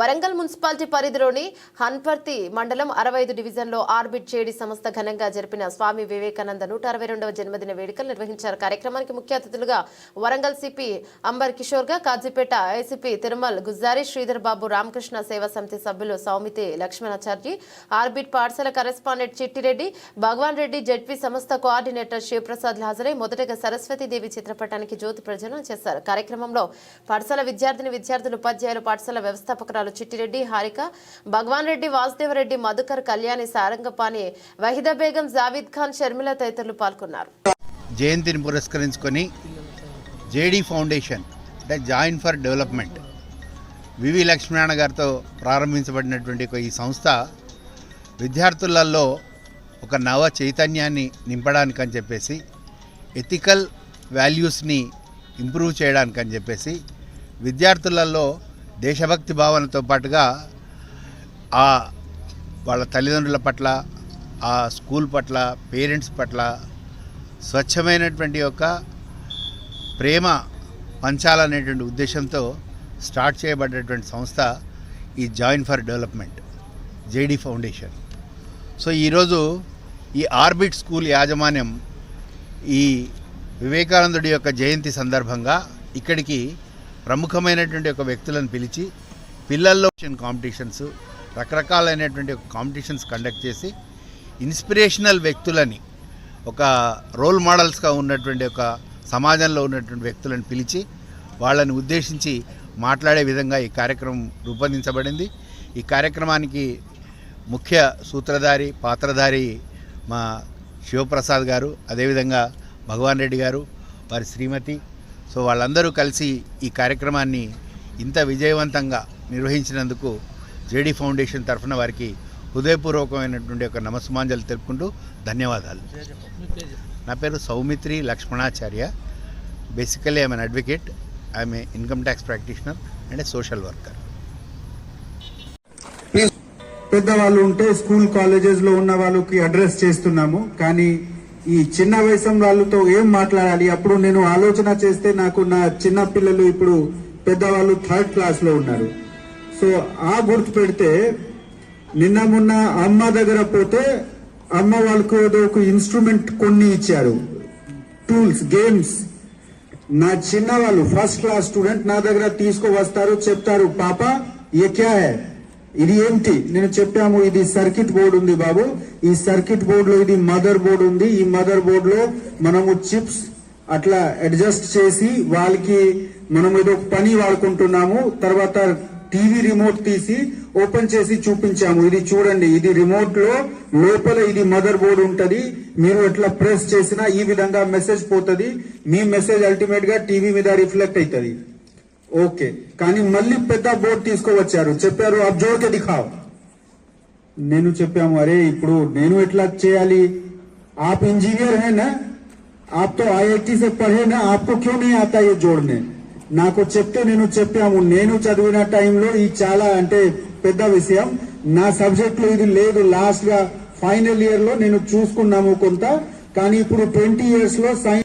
Warangal municipality పరిధిలోని హన్పర్తి మండలం అరవై ఐదు డివిజన్లో ఆర్బిట్ చేడి సంస్థ ఘనంగా జరిపిన స్వామి వివేకానంద నూట అరవై రెండవ జన్మదిన వేడుకలు నిర్వహించారు. కార్యక్రమానికి ముఖ్య అతిథులుగా వరంగల్ సిపి అంబర్ కిషోర్గా కాజీపేట ఐసిపి తిరుమల్ గుజ్జారి శ్రీధర్ బాబు రామకృష్ణ సేవా సమితి సభ్యులు సౌమితి లక్ష్మణాచార్య ఆర్బిట్ పాఠశాల కరెస్పాండెంట్ చిట్టిరెడ్డి భగవాన్ రెడ్డి జడ్పీ సంస్థ కోఆర్డినేటర్ శివప్రసాద్ హాజరై మొదటగా సరస్వతీదేవి చిత్రపటానికి జ్యోతి ప్రజలను చేశారు. కార్యక్రమంలో పాఠశాల విద్యార్థిని విద్యార్థులు ఉపాధ్యాయులు పాఠశాల వ్యవస్థాపకురాలు చిట్టిరెడ్డి హారిక భగవాన్ రెడ్డి వాసుదేవరెడ్డి మధుకర్ కళ్యాణి సారంగపాణి వహిదా బేగం జావీద్ ఖాన్ షర్మిల తదితరులు పాల్గొన్నారు. జయంతిని పురస్కరించుకొని జేడీ ఫౌండేషన్ అంటే join for development VV Lakshminarayana గారితో ప్రారంభించబడినటువంటి ఒక ఈ సంస్థ విద్యార్థులలో ఒక నవ చైతన్యాన్ని నింపడానికి అని చెప్పేసి ఎథికల్ వాల్యూస్ని ఇంప్రూవ్ చేయడానికి అని చెప్పేసి విద్యార్థులలో దేశభక్తి భావనతో పాటుగా ఆ వాళ్ళ తల్లిదండ్రుల పట్ల ఆ స్కూల్ పట్ల పేరెంట్స్ పట్ల స్వచ్ఛమైనటువంటి యొక్క ప్రేమ పంచాలనేటువంటి ఉద్దేశంతో స్టార్ట్ చేయబడ్డటువంటి సంస్థ ఈ join for development JD foundation. So ఈరోజు ఈ ఆర్బిట్ స్కూల్ యాజమాన్యం ఈ వివేకానందుడి యొక్క జయంతి సందర్భంగా ఇక్కడికి ప్రముఖమైనటువంటి ఒక వ్యక్తులను పిలిచి పిల్లల్లో కాంపిటీషన్స్ రకరకాలైనటువంటి కాంపిటీషన్స్ కండక్ట్ చేసి ఇన్స్పిరేషనల్ వ్యక్తులని ఒక రోల్ మోడల్స్గా ఉన్నటువంటి ఒక సమాజంలో ఉన్నటువంటి వ్యక్తులను పిలిచి వాళ్ళని ఉద్దేశించి మాట్లాడే విధంగా ఈ కార్యక్రమం రూపొందించబడింది. ఈ కార్యక్రమానికి ముఖ్య సూత్రధారి పాత్రధారి మా శివప్రసాద్ గారు అదేవిధంగా భగవాన్ రెడ్డి గారు వారి శ్రీమతి సో వాళ్ళందరూ కలిసి ఈ కార్యక్రమాన్ని ఇంత విజయవంతంగా నిర్వహించినందుకు జేడీ ఫౌండేషన్ తరఫున వారికి హృదయపూర్వకమైనటువంటి ఒక నమస్మాంజలు తెలుపుకుంటూ ధన్యవాదాలు. నా పేరు Soumitri Lakshmanacharya. Basically I'm an advocate I'm a income tax practitioner and a social worker పెద్దవాళ్ళు ఉంటే స్కూల్ కాలేజెస్లో ఉన్న వాళ్ళకి అడ్రస్ చేస్తున్నాము. కానీ ఈ చిన్న వయసు వాళ్ళతో ఏం మాట్లాడాలి? అప్పుడు నేను ఆలోచన చేస్తే నాకు నా చిన్న పిల్లలు ఇప్పుడు పెద్దవాళ్ళు థర్డ్ క్లాస్లో ఉన్నారు. సో ఆ గుర్తు పెడితే నిన్న మొన్న అమ్మ దగ్గర పోతే అమ్మ వాళ్ళకు ఏదో ఒక ఇన్స్ట్రుమెంట్ కొన్ని ఇచ్చారు. Tools games. నా చిన్న వాళ్ళు ఫస్ట్ క్లాస్ స్టూడెంట్ నా దగ్గర తీసుకువస్తారు చెప్తారు పాప ఏ క్యా హై? ఇది ఏంటి? నేను చెప్పాము ఇది సర్కిట్ బోర్డు ఉంది బాబు. ఈ సర్కిట్ బోర్డు లో ఇది మదర్ బోర్డు ఉంది. ఈ మదర్ బోర్డు లో మనము చిప్స్ అట్లా అడ్జస్ట్ చేసి వాళ్ళకి మనం ఏదో పని వాడుకుంటున్నాము. తర్వాత టీవీ రిమోట్ తీసి ఓపెన్ చేసి చూపించాము. ఇది చూడండి ఇది రిమోట్లో లోపల ఇది మదర్ బోర్డు ఉంటది. మీరు ఎట్లా ప్రెస్ చేసినా ఈ విధంగా మెసేజ్ పోతుంది. మీ మెసేజ్ అల్టిమేట్గా టీవీ మీద రిఫ్లెక్ట్ అవుతుంది ఓకే కానీ మళ్ళీ పెద్ద బోర్డు తీసుకువచ్చారు. చెప్పారు అబ్జోకే దిఖావ్. నేను చెప్పాము అరే ఇప్పుడు నేను ఎట్లా చేయాలి? ఆప్ ఇంజనీర్ హే నా ఆప్తో ఐఐటి సే పఢే నా ఆప్కో క్యూ నీ ఆతా ఏ జోడ్నే నాకు చెప్తే నేను చెప్పాము నేను చదివిన టైంలో ఇది చాలా అంటే పెద్ద విషయం. నా సబ్జెక్ట్లో ఇది లేదు. లాస్ట్గా ఫైనల్ ఇయర్లో నేను చూసుకున్నాము కొంత. కానీ ఇప్పుడు ట్వంటీ ఇయర్స్లో సైన్స్